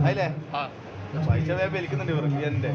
അതില്ലേ ആ പൈസ വലിക്കുന്നുണ്ട് ഇവർ എന്റെ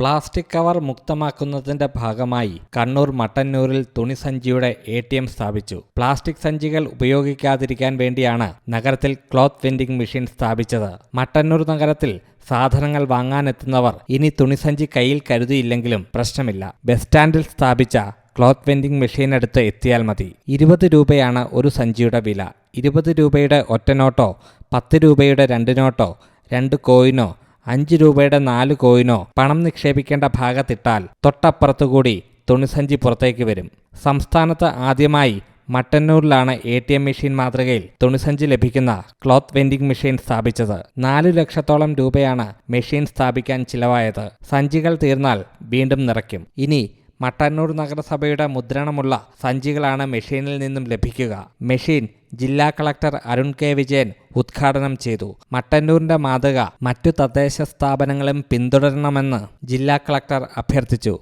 പ്ലാസ്റ്റിക് കവർ മുക്തമാക്കുന്നതിന്റെ ഭാഗമായി കണ്ണൂർ മട്ടന്നൂരിൽ തുണിസഞ്ചിയുടെ എ ടി എം സ്ഥാപിച്ചു. പ്ലാസ്റ്റിക് സഞ്ചികൾ ഉപയോഗിക്കാതിരിക്കാൻ വേണ്ടിയാണ് നഗരത്തിൽ ക്ലോത്ത് വെൻഡിംഗ് മെഷീൻ സ്ഥാപിച്ചത്. മട്ടന്നൂർ നഗരത്തിൽ സാധനങ്ങൾ വാങ്ങാനെത്തുന്നവർ ഇനി തുണിസഞ്ചി കയ്യിൽ കരുതിയില്ലെങ്കിലും പ്രശ്നമില്ല. ബസ് സ്റ്റാൻഡിൽ സ്ഥാപിച്ച ക്ലോത്ത് വെൻഡിംഗ് മെഷീൻ എടുത്ത് എത്തിയാൽ മതി. ഇരുപത് രൂപയാണ് ഒരു സഞ്ചിയുടെ വില. ഇരുപത് രൂപയുടെ ഒറ്റ നോട്ടോ പത്ത് രൂപയുടെ രണ്ട് നോട്ടോ രണ്ട് കോയിനോ അഞ്ച് രൂപയുടെ നാല് കോയിനോ പണം നിക്ഷേപിക്കേണ്ട ഭാഗത്തിട്ടാൽ തൊട്ടപ്പുറത്തുകൂടി തുണിസഞ്ചി പുറത്തേക്ക് വരും. സംസ്ഥാനത്ത് ആദ്യമായി മട്ടന്നൂരിലാണ് എ ടി എം മെഷീൻ മാതൃകയിൽ തുണിസഞ്ചി ലഭിക്കുന്ന ക്ലോത്ത് വെൻഡിംഗ് മെഷീൻ സ്ഥാപിച്ചത്. നാല് ലക്ഷത്തോളം രൂപയാണ് മെഷീൻ സ്ഥാപിക്കാൻ ചിലവായത്. സഞ്ചികൾ തീർന്നാൽ വീണ്ടും നിറയ്ക്കും. ഇനി മട്ടന്നൂർ നഗരസഭയുടെ മുദ്രണമുള്ള സഞ്ചികളാണ് മെഷീനിൽ നിന്നും ലഭിക്കുക. മെഷീൻ ജില്ലാ കളക്ടർ അരുൺ കെ. വിജയൻ ഉദ്ഘാടനം ചെയ്തു. മട്ടന്നൂരിന്റെ മാതൃക മറ്റു തദ്ദേശ സ്ഥാപനങ്ങളും പിന്തുടരണമെന്ന് ജില്ലാ കളക്ടർ അഭ്യർത്ഥിച്ചു.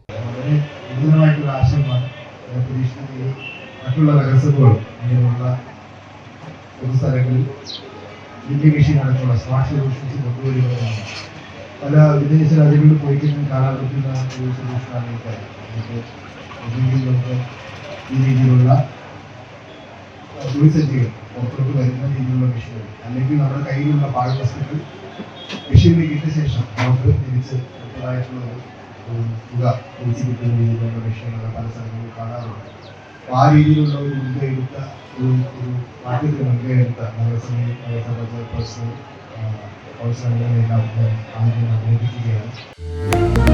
പൊതുസ്ഥലങ്ങളിൽ ഇന്ത്യ മെഷീൻ അടക്കമുള്ള സ്മാർട്ട് സൊല്യൂഷൻസ് കൊണ്ടുവരുന്നതാണ് പല വിദേശ രാജ്യങ്ങളിൽ പോയി കഴിഞ്ഞാൽ കാണാൻ പറ്റുന്ന ഒരു സൊല്യൂഷനാണ് ഈ കാര്യം നമുക്ക് ഒന്നുകിൽ നമുക്ക് ഈ രീതിയിലുള്ള തുണിസഞ്ചികൾ പുറത്തോട്ട് വരുന്ന രീതിയിലുള്ള മെഷീനുകൾ അല്ലെങ്കിൽ നമ്മുടെ കയ്യിലുള്ള പാഴ്വസ്തുക്കൾ മെഷീനിലേക്ക് ഇട്ട ശേഷം നമുക്ക് തിരിച്ച് മറ്റേതായിട്ടുള്ള ഒരു ഒരു തുക തിരിച്ചു കിട്ടുന്ന രീതിയിലുള്ള മെഷീനുകൾ പല സ്ഥലങ്ങളിൽ കാണാറുണ്ട് അപ്പോൾ ആ രീതിയിലുള്ള ഒരു മുൻകൈ എടുത്ത ഒരു ഒരു മാറ്റത്തിന് മുൻകൈ എടുത്ത നഗരസഭയിൽ നഗരസഭ और संजय लेना आगे नागरिक किया